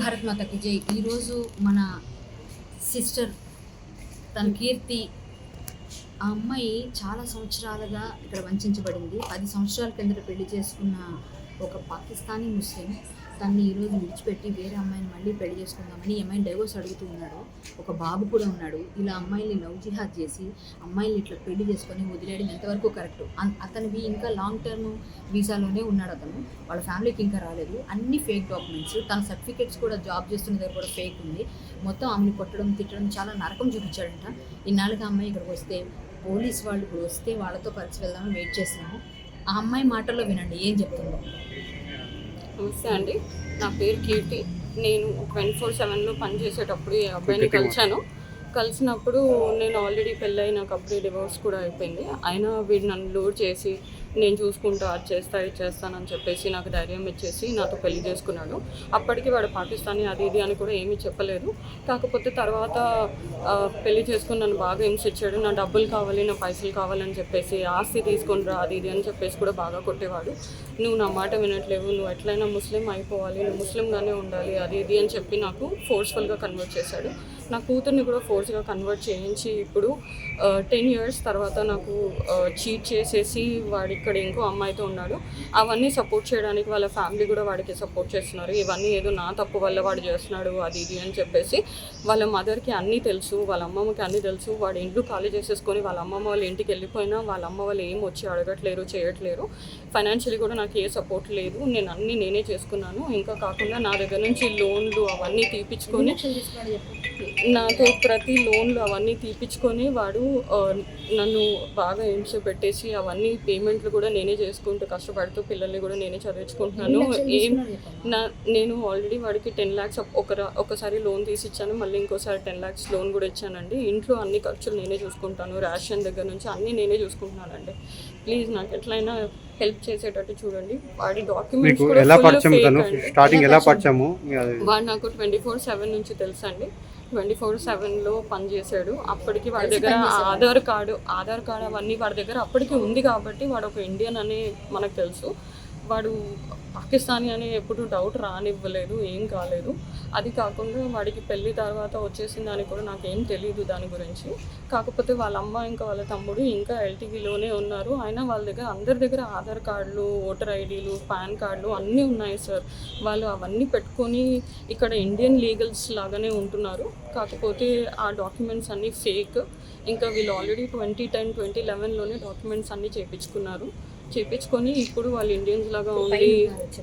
భారత్ మాతకి జై. ఈరోజు మన సిస్టర్ తన కీర్తి ఆ అమ్మాయి చాలా సంవత్సరాలుగా ఇక్కడ వంచబడింది. పది సంవత్సరాల కిందట పెళ్ళి చేసుకున్న ఒక పాకిస్తానీ ముస్లిం తన్ని ఈరోజు విడిచిపెట్టి వేరే అమ్మాయిని మళ్ళీ పెళ్ళి చేసుకుందామని ఈ అమ్మాయిని డైవోర్స్ అడుగుతూ ఉన్నాడు. ఒక బాబు కూడా ఉన్నాడు. ఇలా అమ్మాయిని లవ్ జిహాద్ చేసి అమ్మాయిని ఇట్లా పెళ్ళి చేసుకొని వదిలేయడం ఎంతవరకు కరెక్ట్? అతనివి ఇంకా లాంగ్ టర్మ్ వీసాలోనే ఉన్నాడు అతను. వాళ్ళ ఫ్యామిలీకి ఇంకా రాలేదు. అన్ని ఫేక్ డాక్యుమెంట్స్ తన సర్టిఫికేట్స్ కూడా జాబ్ చేస్తున్న దగ్గర కూడా ఫేక్ ఉంది. మొత్తం ఆమెను కొట్టడం తిట్టడం చాలా నరకం చూపించాడంట. ఇన్నాళ్ళకి అమ్మాయి ఇక్కడికి వస్తే పోలీస్ వాళ్ళు ఇప్పుడు వస్తే వాళ్ళతో కలిసి వెళ్దామని వెయిట్ చేస్తున్నాము. ఆ అమ్మాయి మాటల్లో వినండి ఏం చెప్తుందో. నమస్తే అండి. నా పేరు కీర్తి. నేను ట్వంటీ ఫోర్ సెవెన్లో పనిచేసేటప్పుడు ఈ అబ్బాయిని కలిశాను. కలిసినప్పుడు నేను ఆల్రెడీ పెళ్ళై నాకు అప్పుడే డివోర్స్ కూడా అయిపోయింది. అయినా వీడు నన్ను లోడ్ చేసి నేను చూసుకుంటా అది చేస్తా ఇది చేస్తానని చెప్పేసి నాకు ధైర్యం ఇచ్చేసి నాతో పెళ్ళి చేసుకున్నాడు. అప్పటికి వాడు పాకిస్తానీ అది ఇది అని కూడా ఏమీ చెప్పలేదు. కాకపోతే తర్వాత పెళ్ళి చేసుకుని నన్ను బాగా హింసించాడు నా డబ్బులు కావాలి నా పైసలు కావాలని చెప్పేసి ఆస్తి తీసుకుని రా అది ఇది అని చెప్పేసి కూడా బాగా కొట్టేవాడు. నువ్వు నా మాట వినట్లేవు. నువ్వు ఎట్లయినా ముస్లిం అయిపోవాలి. నువ్వు ముస్లింగానే ఉండాలి అది ఇది అని చెప్పి నాకు ఫోర్స్ఫుల్గా కన్వర్ట్ చేశాడు. నా కూతుర్ని కూడా ఫోర్స్గా కన్వర్ట్ చేయించి ఇప్పుడు టెన్ ఇయర్స్ తర్వాత నాకు చీట్ చేసేసి వాడు ఇక్కడ ఇంకో అమ్మాయితో ఉన్నాడు. అవన్నీ సపోర్ట్ చేయడానికి వాళ్ళ ఫ్యామిలీ కూడా వాడికి సపోర్ట్ చేస్తున్నారు. ఇవన్నీ ఏదో నా తప్పు వల్ల వాడు చేస్తున్నాడు అది ఇది అని చెప్పేసి వాళ్ళ మదర్కి అన్నీ తెలుసు వాళ్ళ అమ్మమ్మకి అన్నీ తెలుసు. వాడు ఇంట్లో ఖాళీ చేసేసుకొని వాళ్ళ అమ్మమ్మ వాళ్ళ ఇంటికి వెళ్ళిపోయినా వాళ్ళ అమ్మ వాళ్ళు ఏం వచ్చి అడగట్లేరు చేయట్లేరు. ఫైనాన్షియలీ కూడా నాకు ఏ సపోర్ట్ లేదు. నేను అన్నీ నేనే చేసుకున్నాను. ఇంకా కాకుండా నా దగ్గర నుంచి లోన్లు అవన్నీ తీపిచ్చుకొని నాతో ప్రతి లోన్లు అవన్నీ తీపిచ్చుకొని వాడు నన్ను బాగా హింస పెట్టేసి అవన్నీ పేమెంట్లు కూడా నేనే చేసుకుంటూ కష్టపడుతూ పిల్లల్ని కూడా నేనే చదివించుకుంటున్నాను. ఏం నా నేను ఆల్రెడీ వాడికి టెన్ ల్యాక్స్ ఒక ఒకసారి లోన్ తీసి ఇచ్చాను మళ్ళీ ఇంకోసారి టెన్ ల్యాక్స్ లోన్ కూడా ఇచ్చానండి. ఇంట్లో అన్ని ఖర్చులు నేనే చూసుకుంటాను రేషన్ దగ్గర నుంచి అన్నీ నేనే చూసుకుంటున్నానండి. ప్లీజ్ నాకు ఎట్లయినా హెల్ప్ చేసేటట్టు చూడండి. వాడి డాక్యుమెంట్స్ కూడా ఎలా పరిచయం తను. స్టార్టింగ్ ఎలా పరిచయము? వాడు నాకు ట్వంటీ ఫోర్ సెవెన్ నుంచి తెలుసు అండి ట్వంటీ ఫోర్ సెవెన్లో పనిచేశాడు అప్పటికి వాడి దగ్గర ఆధార్ కార్డు ఆధార్ కార్డు అవన్నీ వాడి దగ్గర అప్పటికి ఉంది కాబట్టి వాడు ఒక ఇండియన్ అని మనకు తెలుసు. వాడు పాకిస్తానీ అని ఎప్పుడు డౌట్ రానివ్వలేదు ఏం కాలేదు. అది కాకుండా వాడికి పెళ్ళి తర్వాత వచ్చేసిన దానికి కూడా నాకేం తెలియదు దాని గురించి. కాకపోతే వాళ్ళ అమ్మ ఇంకా వాళ్ళ తమ్ముడు ఇంకా ఎల్టీవీలోనే ఉన్నారు. అయినా వాళ్ళ దగ్గర అందరి దగ్గర ఆధార్ కార్డులు ఓటర్ ఐడీలు పాన్ కార్డులు అన్నీ ఉన్నాయి సార్. వాళ్ళు అవన్నీ పెట్టుకొని ఇక్కడ ఇండియన్ లీగల్స్ లాగానే ఉంటున్నారు. కాకపోతే ఆ డాక్యుమెంట్స్ అన్నీ ఫేక్. ఇంకా వీళ్ళు ఆల్రెడీ ట్వంటీ టెన్ ట్వంటీ లెవెన్లోనే డాక్యుమెంట్స్ అన్నీ చేయించుకున్నారు చేయించుకొని ఇప్పుడు వాళ్ళు ఇండియన్స్ లాగా ఉండి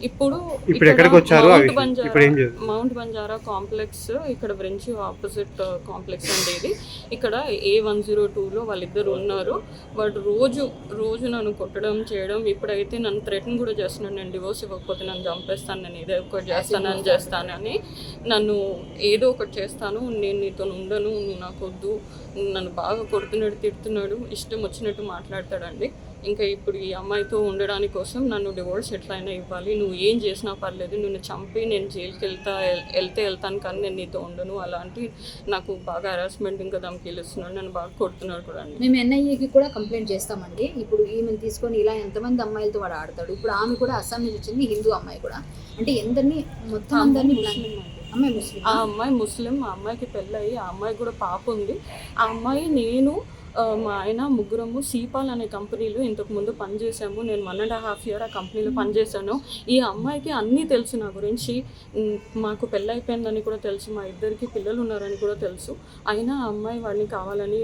ఇప్పుడు ఇప్పుడు ఇక్కడ ఎక్కడికి వచ్చారు? మౌంట్ బంజారా- ఇప్పుడు ఏం చేస్తారు మౌంట్ బంజారా కాంప్లెక్స్ ఇక్కడ బ్రెంచ్ ఆపోజిట్ కాంప్లెక్స్ అండి ఇది. ఇక్కడ ఏ వన్ జీరో టూలో వాళ్ళిద్దరు ఉన్నారు. వాడు రోజు రోజు నన్ను కొట్టడం చేయడం ఇప్పుడైతే నన్ను థ్రెటన్ కూడా చేస్తున్నాడు నేను డివోర్స్ ఇవ్వకపోతే నన్ను చంపేస్తాను నేను ఏదో ఒకటి చేస్తాను అని చేస్తానని నన్ను ఏదో ఒకటి చేస్తాను. నేను నీతో ఉండను నువ్వు నాకు వద్దు నన్ను బాగా కొడుతున్నాడు తిడుతున్నాడు ఇష్టం వచ్చినట్టు మాట్లాడతాడండి. ఇంకా ఇప్పుడు ఈ అమ్మాయితో ఉండడానికి కోసం నన్ను డివోర్స్ ఎట్లయినా ఇవ్వాలి. నువ్వు ఏం చేసినా పర్లేదు నిన్ను చంపి నేను జైలుకి వెళ్తా వెళ్తే వెళ్తాను కానీ నేను నీతో ఉండను. అలాంటి నాకు బాగా హరాస్మెంట్ ఇంకా ధమ్కీలు ఇస్తున్నాడు నన్ను బాగా కొడుతున్నాడు కూడా అండి. మేము ఎన్ఐఏకి కూడా కంప్లైంట్ చేస్తామండి. ఇప్పుడు ఈమెను తీసుకొని ఇలా ఎంతమంది అమ్మాయిలతో వాడు ఆడతాడు. ఇప్పుడు ఆమె కూడా అస్సాం నుంచి వచ్చింది హిందూ అమ్మాయి కూడా. అంటే ఎందరినీ మొత్తం అందరినీ అమ్మాయి ముస్లిం ఆ అమ్మాయి ముస్లిం ఆ అమ్మాయికి పెళ్ళయి ఆ అమ్మాయికి కూడా పాప ఉంది. ఆ అమ్మాయి నేను మా ఆయన ముగ్గురము సీపాల్ అనే కంపెనీలో ఇంతకు ముందు పనిచేసాము నేను వన్ అండ్ హాఫ్ ఇయర్ ఆ కంపెనీలో పనిచేశాను. ఈ అమ్మాయికి అన్నీ తెలుసు నా గురించి. మాకు పెళ్ళైపోయిందని కూడా తెలుసు మా ఇద్దరికి పిల్లలు ఉన్నారని కూడా తెలుసు. అయినా ఆ అమ్మాయి వాడిని కావాలని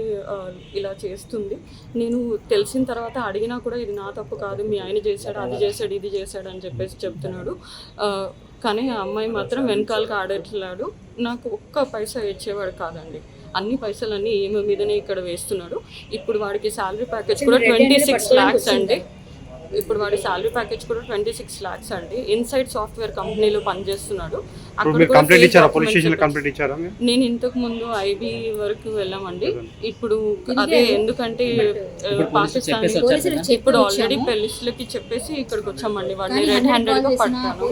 ఇలా చేస్తుంది. నేను తెలిసిన తర్వాత అడిగినా కూడా ఇది నా తప్పు కాదు మీ ఆయన చేశాడు అది చేశాడు ఇది చేశాడు అని చెప్పేసి చెప్తున్నాడు. కానీ ఆ అమ్మాయి మాత్రం వెనకాలకి ఆడట్లేడు. నాకు ఒక్క పైసా ఇచ్చేవాడు కాదండి. అన్ని పైసలన్నీ ఈమె మీదనే ఇక్కడ వేస్తున్నాడు ఇప్పుడు వాడికి శాలరీ ప్యాకేజ్ కూడా ట్వంటీ సిక్స్ ల్యాక్స్ అండి. ఇప్పుడు వాడి శాలరీ ప్యాకేజ్ కూడా ట్వంటీ సిక్స్ ల్యాక్స్ అండి ఇన్సైడ్ సాఫ్ట్వేర్ కంపెనీలో పనిచేస్తున్నాడు. నేను ఇంతకు ముందు ఐబీ వరకు వెళ్ళామండి. ఇప్పుడు అదే ఎందుకంటే పాకిస్తాన్ ఇప్పుడు ఆల్రెడీ. పెళ్ళిస్లకి చెప్పేసి ఇక్కడికి వచ్చామండి. వాడిని రెడ్ హండ్రెడ్ హ్యాండెడ్గా పడతాను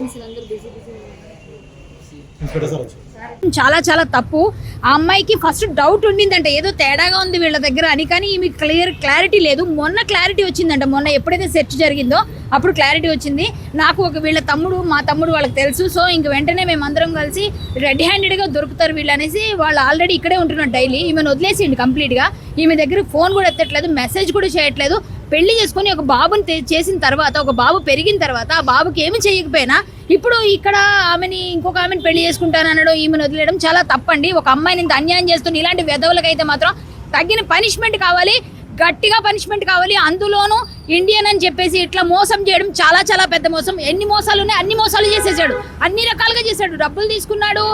చాలా చాలా తప్పు. ఆ అమ్మాయికి ఫస్ట్ డౌట్ ఉండిందంట. ఏదో తేడాగా ఉంది వీళ్ళ దగ్గర అని కానీ ఈమె క్లియర్ క్లారిటీ లేదు. మొన్న క్లారిటీ వచ్చిందంట. మొన్న ఎప్పుడైతే సెర్చ్ జరిగిందో అప్పుడు క్లారిటీ వచ్చింది. నాకు ఒక వీళ్ళ తమ్ముడు మా తమ్ముడు వాళ్ళకి తెలుసు. సో ఇంక వెంటనే మేము అందరం కలిసి రెడ్ హ్యాండెడ్గా దొరుకుతారు వీళ్ళు అనేసి వాళ్ళు ఆల్రెడీ ఇక్కడే ఉంటున్నారు డైలీ. ఈమెను వదిలేసిండు కంప్లీట్గా ఈమె దగ్గర ఫోన్ కూడా ఎత్తట్లేదు మెసేజ్ కూడా చేయట్లేదు. పెళ్ళి చేసుకొని ఒక బాబుని చేసిన తర్వాత ఒక బాబు పెరిగిన తర్వాత ఆ బాబుకి ఏమి చేయకపోయినా ఇప్పుడు ఇక్కడ ఆమెని ఇంకొక ఆమెని పెళ్ళి చేసుకుంటానన్నాడు ఈమెను వదిలేయడం చాలా తప్పండి. ఒక అమ్మాయిని ఇంత అన్యాయం చేస్తున్న ఇలాంటి వెధవులకైతే మాత్రం తగిన పనిష్మెంట్ కావాలి. గట్టిగా పనిష్మెంట్ కావాలి. అందులోనూ ఇండియన్ అని చెప్పేసి ఇట్లా మోసం చేయడం చాలా చాలా పెద్ద మోసం. ఎన్ని మోసాలు ఉన్నాయి? అన్ని మోసాలు చేసేసాడు. అన్ని రకాలుగా చేశాడు డబ్బులు తీసుకున్నాడు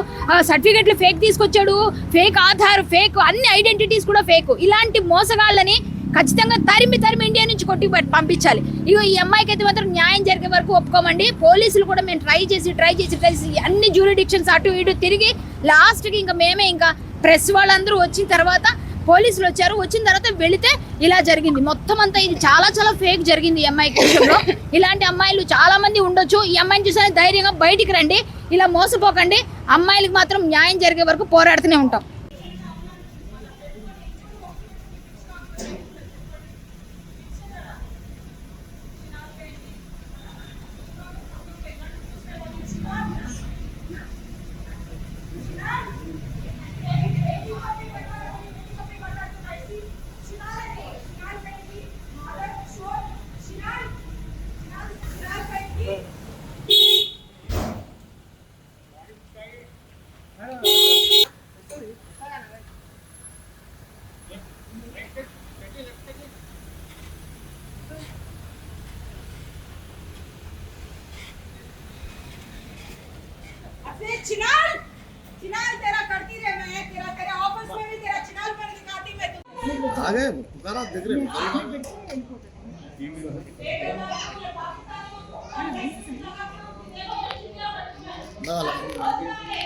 సర్టిఫికెట్లు ఫేక్ తీసుకొచ్చాడు ఫేక్ ఆధార్ ఫేక్ అన్ని ఐడెంటిటీస్ కూడా ఫేక్. ఇలాంటి మోసగాళ్ళని ఖచ్చితంగా తరిమి తరిమి ఇండియా నుంచి కొట్టి పంపించాలి. ఇగో ఈ అమ్మాయికి అయితే మాత్రం న్యాయం జరిగే వరకు ఒప్పుకోమండి. పోలీసులు కూడా మేము ట్రై చేసి ట్రై చేసి ట్రై చేసి అన్ని జ్యూరిడిక్షన్స్ అటు ఇటు తిరిగి లాస్ట్కి ఇంకా మేమే ఇంకా ప్రెస్ వాళ్ళందరూ వచ్చిన తర్వాత పోలీసులు వచ్చారు. వచ్చిన తర్వాత వెళితే ఇలా జరిగింది. మొత్తం అంతా ఇది చాలా చాలా ఫేక్ జరిగింది ఈ అమ్మాయి విషయంలో. ఇలాంటి అమ్మాయిలు చాలా మంది ఉండొచ్చు. ఈ అమ్మాయిని చూసానే ధైర్యంగా బయటికి రండి. ఇలా మోసపోకండి. అమ్మాయిలకు మాత్రం న్యాయం జరిగే వరకు పోరాడుతూనే ఉంటాం. चिनाल चिनाल तेरा करती रहे मैं तेरा तेरे ऑफ़िस में भी तेरा चिनाल पर दिखाती मैं तुझे आगे पुकारा देख रहे मामले वीडियो ले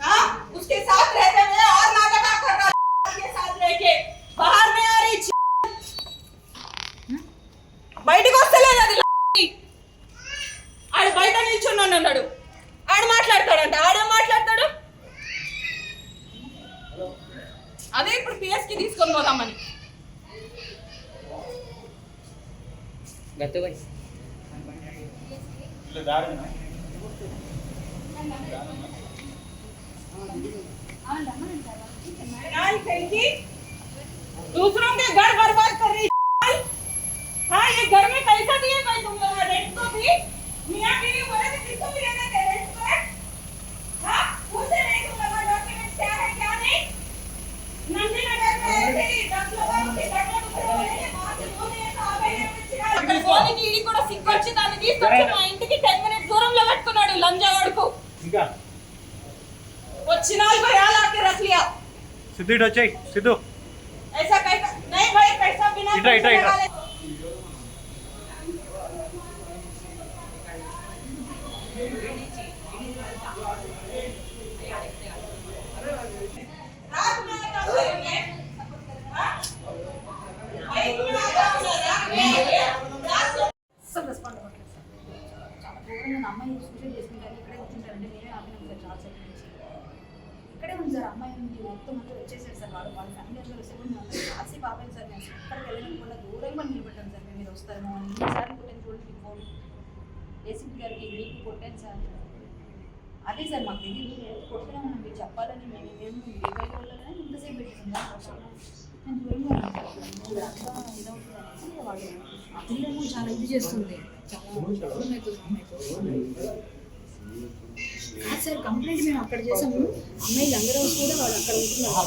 हाँ उसके साथ रहते हुए और नाटक कर रहा के साथ रह के बाहर में आ रही చి- బయటికి వస్తలేదు అది ల- ఆడు బయట నిల్చున్నాను అన్నాడు ఆడు మాట్లాడతాడంట ఆడే మాట్లాడతాడు అదే ఇప్పుడు పిఎస్ కి తీసుకొని పోదామని फिलहाल कहीं दूसरों के घर बर्बाद कर रही సిద్ధు ఇటు వచ్చాయి సిద్ధు ఇట్రా ఇట్రా ఇట్రా Yeah. ఏసీపీ గారికి మీకు కొట్టాను సార్. అదే సార్ మాకు తెలియదు. కొట్టడం? ఉన్నాం మీరు చెప్పాలని మేము మేము ఇరవై రోజులనే ఇంతసేపు పెట్టేసాం నేను దూరంగా ఉన్నాను. సార్ అంతా చాలా ఇది చేస్తుంది. చాలా సార్ కంప్లైంట్ మేము అక్కడ చేసాము అమ్మాయిలు అందరూ కూడా వాళ్ళు అక్కడ ఉంటున్నారు.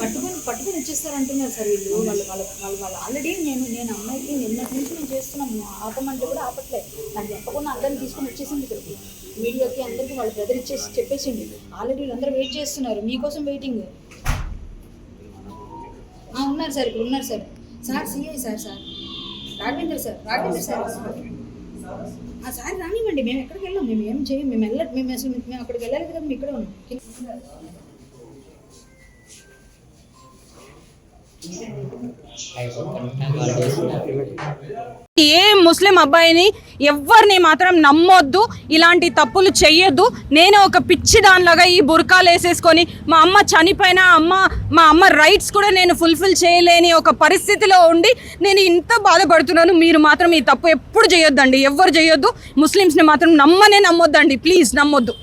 పట్టుకొని పట్టుకొని వచ్చేస్తారు అంటున్నారు సార్ వీళ్ళు. వాళ్ళు వాళ్ళ వాళ్ళు వాళ్ళు ఆల్రెడీ నేను నేను అమ్మాయికి నిన్నటి నుంచి నేను చేస్తున్నాము ఆపమంటే కూడా ఆపట్లేదు నాకు చెప్పకుండా అందరిని తీసుకొని వచ్చేసింది ఇక్కడికి. మీడియాకి అందరికీ వాళ్ళ బ్రదర్ ఇచ్చేసి చెప్పేసింది. ఆల్రెడీ వీళ్ళందరూ వెయిట్ చేస్తున్నారు. మీకోసం వెయిటింగ్ ఉన్నారు సార్ ఇప్పుడు ఉన్నారు sir. Sir CI sir sir. Raghavendra sir Raghavendra sir. ఆ సార్ రానివ్వండి. మేము ఎక్కడికి వెళ్ళాం? మేము ఏం చేయం? మేము వెళ్ళ మేము అసలు మేము అక్కడికి వెళ్ళాలి కదా మేము ఇక్కడ ఉన్నాం. ఏ ముస్లిం అబ్బాయిని ఎవరిని మాత్రం నమ్మొద్దు ఇలాంటి తప్పులు చెయ్యొద్దు. నేను ఒక పిచ్చి దానిలాగా ఈ బురకాలు వేసేసుకొని మా అమ్మ చనిపోయిన అమ్మ మా అమ్మ రైట్స్ కూడా నేను ఫుల్ఫిల్ చేయలేని ఒక పరిస్థితిలో ఉండి నేను ఇంత బాధపడుతున్నాను. మీరు మాత్రం ఈ తప్పు ఎప్పుడు చేయొద్దండి ఎవ్వరు చేయొద్దు. ముస్లిమ్స్ని మాత్రం నమ్మనే నమ్మొద్దండి ప్లీజ్ నమ్మొద్దు.